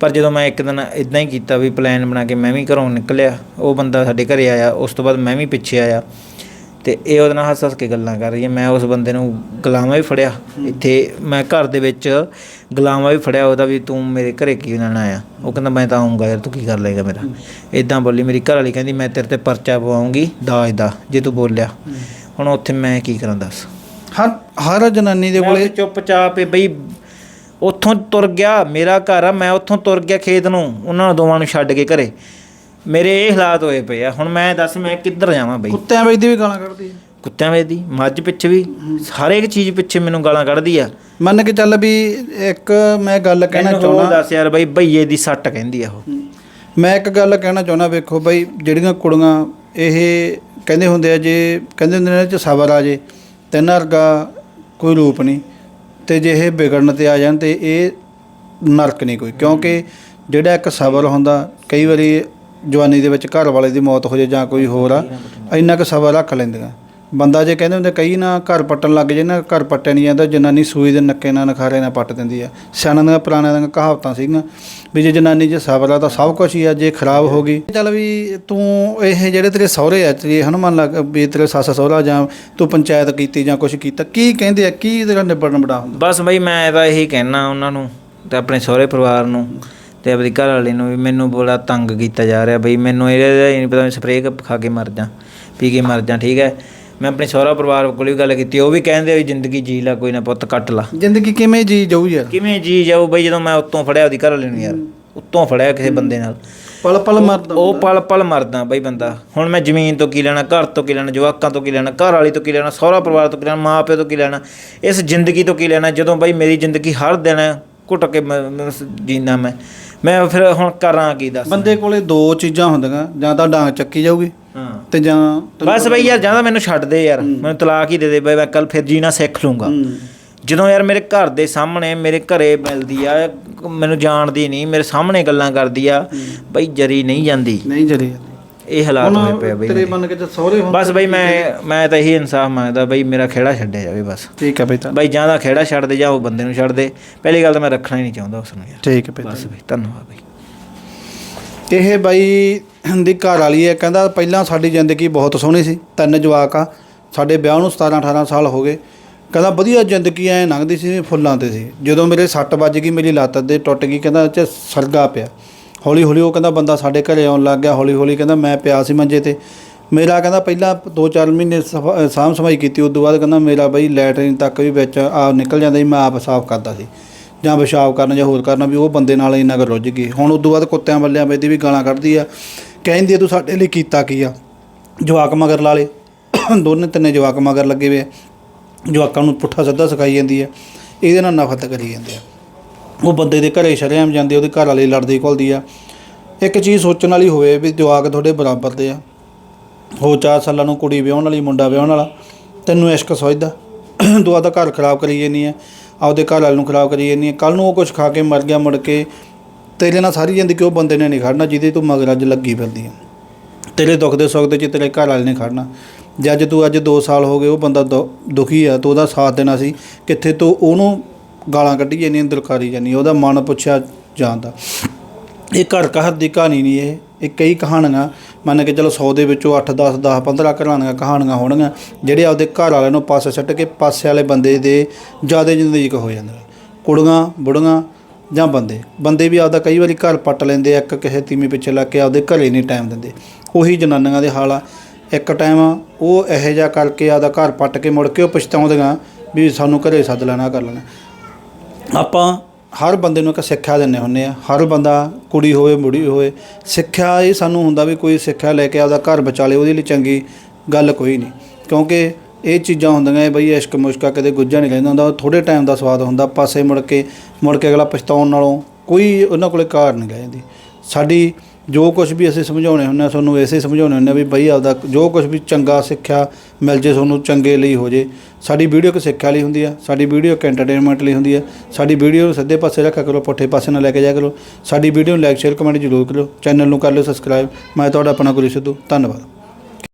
ਪਰ ਜਦੋਂ ਮੈਂ ਇੱਕ ਦਿਨ ਇਦਾਂ ਹੀ ਕੀਤਾ ਵੀ ਪਲਾਨ ਬਣਾ ਕੇ ਮੈਂ ਵੀ ਘਰੋਂ ਨਿਕਲਿਆ, ਉਹ ਬੰਦਾ ਸਾਡੇ ਘਰੇ ਆਇਆ, ਉਸ ਤੋਂ ਬਾਅਦ ਮੈਂ ਵੀ ਪਿੱਛੇ ਆਇਆ। ਤੇ ਇਹ ਉਹਦੇ ਨਾਲ ਹੱਸ ਹੱਸ ਕੇ ਗੱਲਾਂ ਕਰ ਰਹੀ ਹੈ। ਮੈਂ ਉਸ ਬੰਦੇ ਨੂੰ ਗੁਲਾਮਾ ਵੀ ਫੜਿਆ। ਇੱਥੇ ਮੈਂ ਘਰ ਦੇ ਵਿੱਚ ਗੁਲਾਮਾ ਵੀ ਫੜਿਆ ਉਹਦਾ ਵੀ ਤੂੰ ਮੇਰੇ ਘਰੇ ਕੀ ਲੈਣ ਆਇਆ? ਉਹ ਕਹਿੰਦਾ ਮੈਂ ਤਾਂ ਆਉਂਗਾ ਯਾਰ ਤੂੰ ਕੀ ਕਰ ਲੇਗਾ ਮੇਰਾ? ਇਦਾਂ ਬੋਲੀ ਮੇਰੀ ਘਰ ਵਾਲੀ ਕਹਿੰਦੀ ਮੈਂ ਤੇਰੇ ਤੇ ਪਰਚਾ ਪਵਾਉਂਗੀ ਦਾਜ ਦਾ ਜੇ ਤੂੰ ਬੋਲਿਆ। ਹੁਣ ਉੱਥੇ ਮੈਂ ਕੀ ਕਰਾਂ ਦੱਸ? ਹਰ ਹਰ ਜਨਾਨੀ ਦੇ ਕੋਲੇ ਚੁੱਪਚਾਪ ਹੀ ਬਈ ਉੱਥੋਂ ਤੁਰ ਗਿਆ ਮੇਰਾ ਘਰ ਆ ਮੈਂ ਉੱਥੋਂ ਤੁਰ ਗਿਆ ਖੇਤ ਨੂੰ ਉਹਨਾਂ ਦੋਵਾਂ ਨੂੰ ਛੱਡ ਕੇ ਘਰੇ। ਮੇਰੇ ਇਹ ਹਾਲਾਤ ਹੋਏ ਪਏ ਆ। ਹੁਣ ਮੈਂ ਦੱਸ ਮੈਂ ਕਿੱਧਰ ਜਾਵਾਂ ਬਈ? ਕੁੱਤਿਆਂ ਵਿੱਚ ਦੀ ਵੀ ਗਾਲਾਂ ਕੱਢਦੀ ਹੈ ਕੁੱਤਿਆਂ ਵੇਚ ਦੀ ਮੱਝ ਪਿੱਛੇ ਵੀ ਹਰ ਇੱਕ ਚੀਜ਼ ਪਿੱਛੇ ਮੈਨੂੰ ਗਾਲਾਂ ਕੱਢਦੀ ਆ। ਮੰਨ ਕੇ ਚੱਲ ਵੀ ਇੱਕ ਮੈਂ ਗੱਲ ਕਹਿਣਾ ਮੈਨੂੰ ਚਾਹੁੰਦਾ ਦੱਸ ਯਾਰ ਬਈ ਭਈਏ ਦੀ ਸੱਟ ਕਹਿੰਦੀ ਆ ਉਹ। ਮੈਂ ਇੱਕ ਗੱਲ ਕਹਿਣਾ ਚਾਹੁੰਦਾ ਵੇਖੋ ਬਈ ਜਿਹੜੀਆਂ ਕੁੜੀਆਂ ਇਹ ਕਹਿੰਦੇ ਹੁੰਦੇ ਆ ਜੇ ਕਹਿੰਦੇ ਹੁੰਦੇ ਨੇ ਇਹ ਚ ਸਬਰ ਆ ਜੇ ਤੇ ਇਹਨਾਂ ਵਰਗਾ ਕੋਈ ਰੂਪ ਨਹੀਂ ਤੇ ਜੇ ਇਹ ਵਿਗੜਨ ਤੇ ਆ ਜਾਣ ਤੇ ਇਹ ਨਰਕ ਨਹੀਂ ਕੋਈ ਕਿਉਂਕਿ ਜਿਹੜਾ ਇੱਕ ਸਬਰ ਹੁੰਦਾ ਕਈ ਵਾਰੀ ਜਵਾਨੀ ਦੇ ਵਿੱਚ ਘਰ ਵਾਲੇ ਦੀ ਮੌਤ ਹੋ ਜਾਏ ਜਾਂ ਕੋਈ ਹੋਰ ਆ, ਇੰਨਾ ਕੁ ਸਬਰ ਰੱਖ ਲੈਂਦੀਆਂ। ਬੰਦਾ ਜੇ ਕਹਿੰਦੇ ਹੁੰਦੇ, ਕਈ ਨਾ ਘਰ ਪੱਟਣ ਲੱਗ ਜੇ ਨਾ, ਘਰ ਪੱਟਿਆ ਨਹੀਂ ਜਾਂਦਾ, ਜਨਾਨੀ ਸੂਈ ਦੇ ਨੱਕੇ ਨਾਲ ਨਖਾਰੇ ਨਾਲ ਪੱਟ ਦਿੰਦੀ ਆ। ਸਿਆਣਾਂ ਦੀਆਂ ਪੁਰਾਣਿਆਂ ਦੀਆਂ ਕਹਾਵਤਾਂ ਸੀਗੀਆਂ ਵੀ ਜੇ ਜਨਾਨੀ ਜੇ ਸਬਰ ਆ ਤਾਂ ਸਭ ਕੁਝ ਹੀ ਆ, ਜੇ ਖਰਾਬ ਹੋ ਗਈ। ਚੱਲ ਵੀ ਤੂੰ ਇਹ ਜਿਹੜੇ ਤੇਰੇ ਸਹੁਰੇ ਆ, ਤੇਰੇ ਹਨੂੰਮਾਨ ਲੱਗ, ਵੀ ਤੇਰੇ ਸੱਸ ਸਹੁਰਾ ਜਾਂ ਤੂੰ ਪੰਚਾਇਤ ਕੀਤੀ ਜਾਂ ਕੁਝ ਕੀਤਾ, ਕੀ ਕਹਿੰਦੇ ਆ, ਕੀ ਤੇਰਾ ਨਿਬੜਨ ਬੜਾ ਹੁੰਦਾ? ਬਸ ਬਈ ਮੈਂ ਤਾਂ ਇਹੀ ਕਹਿਣਾ ਉਹਨਾਂ ਨੂੰ ਤੇ ਆਪਣੇ ਸਹੁਰੇ ਪਰਿਵਾਰ ਨੂੰ ਤੇ ਆਪਣੀ ਘਰ ਵਾਲੀ ਨੂੰ ਵੀ ਮੈਨੂੰ ਬੜਾ ਤੰਗ ਕੀਤਾ ਜਾ ਰਿਹਾ ਬਈ ਮੈਨੂੰ ਇਹਦਾ ਹੀ ਨਹੀਂ ਪਤਾ ਮੈਂ ਸਪਰੇਅ ਖਾ ਕੇ ਮਰ ਜਾ ਪੀ ਕੇ ਮਰ ਜਾ ਠੀਕ ਹੈ? ਮੈਂ ਆਪਣੇ ਸਹੁਰਾ ਪਰਿਵਾਰ ਕੋਲ ਵੀ ਗੱਲ ਕੀਤੀ ਉਹ ਵੀ ਕਹਿੰਦੇ ਵੀ ਜ਼ਿੰਦਗੀ ਜੀ ਲੈ ਕੋਈ ਨਾ ਪੁੱਤ ਕੱਟ ਲਾ। ਜ਼ਿੰਦਗੀ ਕਿਵੇਂ ਜੀ ਜਾਊ ਯਾਰ? ਕਿਵੇਂ ਜੀ ਜਾਊ ਬਈ ਜਦੋਂ ਮੈਂ ਉੱਤੋਂ ਫੜਿਆ ਉਹਦੀ ਘਰ ਵਾਲੀ ਨੂੰ ਯਾਰ ਉੱਤੋਂ ਫੜਿਆ ਕਿਸੇ ਬੰਦੇ ਨਾਲ। ਪਲ ਪਲ ਮਰਦਾ ਉਹ ਪਲ ਪਲ ਮਰਦਾ ਬਈ ਬੰਦਾ। ਹੁਣ ਮੈਂ ਜ਼ਮੀਨ ਤੋਂ ਕੀ ਲੈਣਾ ਘਰ ਤੋਂ ਕੀ ਲੈਣਾ ਜਵਾਕਾਂ ਤੋਂ ਕੀ ਲੈਣਾ ਘਰ ਵਾਲੀ ਤੋਂ ਕੀ ਲੈਣਾ ਸਹੁਰਾ ਪਰਿਵਾਰ ਤੋਂ ਕੀ ਲੈਣਾ ਮਾਂ ਪਿਓ ਤੋਂ ਕੀ ਲੈਣਾ ਇਸ ਜ਼ਿੰਦਗੀ ਤੋਂ ਕੀ ਲੈਣਾ ਜਦੋਂ ਬਈ ਮੇਰੀ ਜ਼ਿੰਦਗੀ ਹਰ ਦਿਨ ਘੁੱਟ ਕੇ ਜੀਣਾ ਮੈਂ। ਮੈਂ ਫਿਰ ਹੁਣ ਕਰਾਂ ਕੀ ਦੱਸ? ਬੰਦੇ ਕੋਲੇ ਦੋ ਚੀਜ਼ਾਂ ਹੁੰਦੀਆਂ ਜਾਂ ਤਾਂ ਡਾਂਗ ਚੱਕੀ ਜਾਊਗੀ ਹਾਂ। ਤੇ ਜਾਂ ਬਸ ਬਈ ਯਾਰ ਜਾਂ ਤਾਂ ਮੈਨੂੰ ਛੱਡ ਦੇ ਯਾਰ ਮੈਨੂੰ ਤਲਾਕ ਹੀ ਦੇ ਦੇ ਬਈ ਮੈਂ ਕੱਲ ਫਿਰ ਜੀਣਾ ਸਿੱਖ ਲੂੰਗਾ। ਜਦੋਂ ਯਾਰ ਮੇਰੇ ਘਰ ਦੇ ਸਾਹਮਣੇ ਮੇਰੇ ਘਰੇ ਮਿਲਦੀ ਆ ਮੈਨੂੰ ਜਾਣਦੀ ਨਹੀਂ ਮੇਰੇ ਸਾਹਮਣੇ ਗੱਲਾਂ ਕਰਦੀ ਆ ਬਈ ਜਰੀ ਨਹੀਂ ਜਾਂਦੀ। ਨਹੀਂ ਜਰੀ ਇਹ ਹਾਲਾਤ ਹੋਏ ਪਏ ਆ ਬਈ ਤੇਰੇ। ਮੰਨ ਕੇ ਜੇ ਸਹੁਰੇ ਹੋਣ ਬਸ ਬਈ ਮੈਂ ਮੈਂ ਤਾਂ ਇਹੀ ਇਨਸਾਫ ਮੰਗਦਾ ਬਈ ਮੇਰਾ ਖੇੜਾ ਛੱਡਿਆ ਜਾਵੇ ਬਸ। ਠੀਕ ਹੈ ਬਈ ਤਾਂ। ਬਈ ਜਾਂ ਤਾਂ ਖੇੜਾ ਛੱਡ ਦੇ ਜਾਂ ਉਹ ਬੰਦੇ ਨੂੰ ਛੱਡ ਦੇ। ਪਹਿਲੀ ਗੱਲ ਤਾਂ ਮੈਂ ਰੱਖਣਾ ਹੀ ਨਹੀਂ ਚਾਹੁੰਦਾ ਉਸ ਨੂੰ ਯਾਰ। ਠੀਕ ਹੈ ਬਈ ਬਸ ਬਈ ਧੰਨਵਾਦ ਬਈ। ਇਹ ਬਾਈ ਦੀ ਘਰ ਵਾਲੀ ਹੈ ਕਹਿੰਦਾ ਪਹਿਲਾਂ ਸਾਡੀ ਜ਼ਿੰਦਗੀ ਬਹੁਤ ਸੋਹਣੀ ਸੀ ਤਿੰਨ ਜਵਾਕ ਆ। ਸਾਡੇ ਵਿਆਹ ਨੂੰ 17 18 ਸਾਲ ਹੋ ਗਏ। ਕਹਿੰਦਾ ਵਧੀਆ ਜ਼ਿੰਦਗੀ ਐ ਲੰਘਦੀ ਸੀ ਫੁੱਲਾਂ ਤੇ ਸੀ। ਜਦੋਂ ਮੇਰੇ ਸੱਟ ਵੱਜ ਗਈ ਮੇਰੀ ਲੱਤ ਦੇ ਟੁੱਟ ਗਈ ਕਹਿੰਦਾ ਇਹ 'ਚ ਸਰਗਾ ਪਿਆ। ਹੌਲੀ ਹੌਲੀ ਉਹ ਕਹਿੰਦਾ ਬੰਦਾ ਸਾਡੇ ਘਰੇ ਆਉਣ ਲੱਗ ਗਿਆ, ਹੌਲੀ ਹੌਲੀ ਕਹਿੰਦਾ ਮੈਂ ਪਿਆ ਸੀ ਮੰਜੇ ਤੇ। ਮੇਰਾ ਕਹਿੰਦਾ ਪਹਿਲਾਂ 2-4 ਮਹੀਨੇ ਸਫਾ- ਸਾਂਭ ਸਫ਼ਾਈ ਕੀਤੀ ਉਸ ਤੋਂ ਬਾਅਦ ਕਹਿੰਦਾ ਮੇਰਾ ਬਈ ਲੈਟਰਿਨ ਤੱਕ ਵੀ ਵਿੱਚ ਆ ਨਿਕਲ ਜਾਂਦਾ ਸੀ, ਮੈਂ ਆਪ ਸਾਫ਼ ਕਰਦਾ ਸੀ। ਜਾਂ ਪਿਸ਼ਾਬ ਕਰਨਾ ਜਾਂ ਹੋਰ ਕਰਨਾ ਵੀ ਉਹ ਬੰਦੇ ਨਾਲ ਇੰਨਾ ਕੁ ਰੁੱਝ ਗਈ। ਹੁਣ ਉਸ ਤੋਂ ਬਾਅਦ ਕੁੱਤਿਆਂ ਬੱਲਿਆਂ ਬੈਦੀ ਵੀ ਗਾਲਾਂ ਕੱਢਦੀ ਆ। ਕਹਿੰਦੀ ਆ, ਤੂੰ ਸਾਡੇ ਲਈ ਕੀਤਾ ਕੀ ਆ? ਜਵਾਕ ਮਗਰ ਲਾ ਲੇ। ਦੋਨੇ ਤਿੰਨੇ ਜਵਾਕ ਮਗਰ ਲੱਗੇ ਵੇ ਆ। ਜਵਾਕਾਂ ਨੂੰ ਪੁੱਠਾ ਸਿੱਧਾ ਸਿਖਾਈ ਜਾਂਦੀ ਆ। ਇਹਦੇ ਨਾਲ ਨਫ਼ਰਤ ਕਰੀ ਜਾਂਦੇ ਆ। ਉਹ ਬੰਦੇ ਦੇ ਘਰੇ ਸ਼ਰੇਆਮ ਜਾਂਦੇ, ਉਹਦੇ ਘਰ ਵਾਲੇ ਲੜਦੀ ਘੁਲਦੀ ਆ। ਇੱਕ ਚੀਜ਼ ਸੋਚਣ ਵਾਲੀ ਹੋਵੇ ਵੀ ਜਵਾਕ ਤੁਹਾਡੇ ਬਰਾਬਰ ਦੇ ਆ। ਹੋ ਚਾਰ ਸਾਲਾਂ ਨੂੰ ਕੁੜੀ ਵਿਆਹਣ ਵਾਲੀ, ਮੁੰਡਾ ਵਿਆਹਣ ਵਾਲਾ, ਤੈਨੂੰ ਇਸ਼ਕ ਸੋਚਦਾ? ਤੂੰ ਆਪਦਾ ਘਰ ਖਰਾਬ ਕਰੀ ਜਾਂਦੀ ਆ ਆਪਦੇ ਘਰ ਵਾਲੇ ਨੂੰ ਖਰਾਬ ਕਰੀ ਜਾਂਦੀ ਆ ਕੱਲ ਨੂੰ ਉਹ ਕੁਝ ਖਾ ਕੇ ਮਰ ਗਿਆ ਮੁੜ ਕੇ, ਤੇਰੇ ਨਾਲ ਸਾਰੀ ਜ਼ਿੰਦਗੀ ਉਹ ਬੰਦੇ ਨੇ ਨਹੀਂ ਖੜਨਾ ਜਿਹਦੇ ਤੂੰ ਮਗਰ ਅੱਜ ਲੱਗੀ ਫਿਰਦੀ ਆ ਤੇਰੇ ਦੁੱਖ ਦੇ ਸੁੱਖ ਦੇ ਚ ਤੇਰੇ ਘਰ ਵਾਲੇ ਨੇ ਖੜਨਾ। ਜੇ ਅੱਜ ਤੂੰ, ਅੱਜ 2 ਸਾਲ ਹੋ ਗਏ ਉਹ ਬੰਦਾ ਦੁ- ਦੁਖੀ ਆ, ਤੂੰ ਉਹਦਾ ਸਾਥ ਦੇਣਾ ਸੀ। ਕਿੱਥੇ ਤੂੰ ਉਹਨੂੰ ਗਾਲਾਂ ਕੱਢੀ ਜਾਂਦੀਆਂ ਦਿਲਕਾਰੀ ਜਾਂਦੀ ਉਹਦਾ ਮਨ ਪੁੱਛਿਆ ਜਾਂਦਾ। ਇਹ ਘਰ ਘਰ ਦੀ ਕਹਾਣੀ ਨਹੀਂ ਇਹ ਇਹ ਕਈ ਕਹਾਣੀਆਂ, ਮੰਨ ਕੇ ਚਲੋ 100 ਦੇ ਵਿੱਚੋਂ 8 10 10 15 ਕਹਾਣੀਆਂ ਕਹਾਣੀਆਂ ਹੋਣਗੀਆਂ, ਜਿਹੜੇ ਆਪਦੇ ਘਰ ਵਾਲਿਆਂ ਨੂੰ ਪਾਸੇ ਛੱਡ ਕੇ ਪਾਸੇ ਵਾਲੇ ਬੰਦੇ ਦੇ ਜ਼ਿਆਦਾ ਜ਼ਿੰਦਗੀ ਹੋ ਜਾਂਦੇ ਨੇ ਕੁੜੀਆਂ, ਬੁੜੀਆਂ ਜਾਂ ਬੰਦੇ ਬੰਦੇ ਵੀ ਆਪਦਾ ਕਈ ਵਾਰੀ ਘਰ ਪੱਟ ਲੈਂਦੇ ਆ, ਇੱਕ ਕਿਸੇ ਤੀਵੀਂ ਪਿੱਛੇ ਲੱਗ ਕੇ ਆਪਦੇ ਘਰੇ ਨਹੀਂ ਟਾਈਮ ਦਿੰਦੇ। ਉਹੀ ਜਨਾਨੀਆਂ ਦੇ ਹਾਲ ਆ। ਇੱਕ ਟਾਈਮ ਉਹ ਇਹੋ ਜਿਹਾ ਕਰਕੇ ਆਪਦਾ ਘਰ ਪੱਟ ਕੇ ਮੁੜ ਕੇ ਉਹ ਪਛਤਾਉਂਦੀਆਂ ਵੀ ਸਾਨੂੰ ਘਰੇ ਸੱਦ ਲੈਣਾ, ਕਰ ਲੈਣਾ। ਆਪਾਂ ਹਰ ਬੰਦੇ ਨੂੰ ਇੱਕ ਸਿੱਖਿਆ ਦਿੰਦੇ ਹੁੰਦੇ ਆ ਹਰ ਬੰਦਾ ਕੁੜੀ ਹੋਵੇ, ਮੁੜੀ ਹੋਵੇ, ਸਿੱਖਿਆ ਇਹ ਸਾਨੂੰ ਹੁੰਦਾ ਵੀ ਕੋਈ ਸਿੱਖਿਆ ਲੈ ਕੇ ਆਪਦਾ ਘਰ ਬਚਾ ਲੇ ਉਹਦੇ ਲਈ ਚੰਗੀ ਗੱਲ ਕੋਈ ਨਹੀਂ। ਕਿਉਂਕਿ ਇਹ ਚੀਜ਼ਾਂ ਹੁੰਦੀਆਂ ਇਹ ਬਈ ਇਸ਼ਕ ਮੁਸ਼ਕਾ ਕਦੇ ਗੁੱਝਾ ਨਹੀਂ ਰਹਿੰਦਾ ਹੁੰਦਾ ਥੋੜੇ ਟਾਈਮ ਦਾ ਸਵਾਦ ਹੁੰਦਾ, ਪਾਸੇ ਮੁੜ ਕੇ ਮੁੜ ਕੇ ਅਗਲਾ ਪਛਤਾਉਣ ਨਾਲੋਂ ਕੋਈ ਉਹਨਾਂ ਕੋਲੇ ਕਾਰ ਨਹੀਂ ਰਹਿ ਜਾਂਦੀ। ਸਾਡੀ ਜੋ ਕੁਝ ਵੀ ਅਸੀਂ ਸਮਝਾਉਣੇ ਹੁੰਦੇ ਆ, ਤੁਹਾਨੂੰ ਐਸੇ ਸਮਝਾਉਣੇ ਹੁੰਦੇ ਆ ਵੀ ਬਈ ਆਪਦਾ ਜੋ ਕੁਝ ਵੀ ਚੰਗਾ ਸਿੱਖਿਆ ਮਿਲ ਜੇ, ਤੁਹਾਨੂੰ ਚੰਗੇ ਲਈ ਹੋ ਜੇ। ਸਾਡੀ ਵੀਡੀਓ ਇੱਕ ਸਿੱਖਿਆ ਲਈ ਹੁੰਦੀ ਆ, ਸਾਡੀ ਵੀਡੀਓ ਇੱਕ ਐਂਟਰਟੇਨਮੈਂਟ ਲਈ ਹੁੰਦੀ ਆ। ਸਾਡੀ ਵੀਡੀਓ ਨੂੰ ਸਿੱਧੇ ਪਾਸੇ ਰੱਖਿਆ ਕਰੋ, ਪੁੱਠੇ ਪਾਸੇ ਨਾ ਲੈ ਕੇ ਜਾਇਆ ਕਰੋ। ਸਾਡੀ ਵੀਡੀਓ ਨੂੰ ਲਾਈਕ ਸ਼ੇਅਰ ਕਮੈਂਟ ਜ਼ਰੂਰ ਕਰੋ ਚੈਨਲ ਨੂੰ ਕਰ ਲਿਓ ਸਬਸਕ੍ਰਾਈਬ ਮੈਂ ਤੁਹਾਡਾ ਆਪਣਾ ਗੁਰੂ ਸਿੱਧੂ। ਧੰਨਵਾਦ।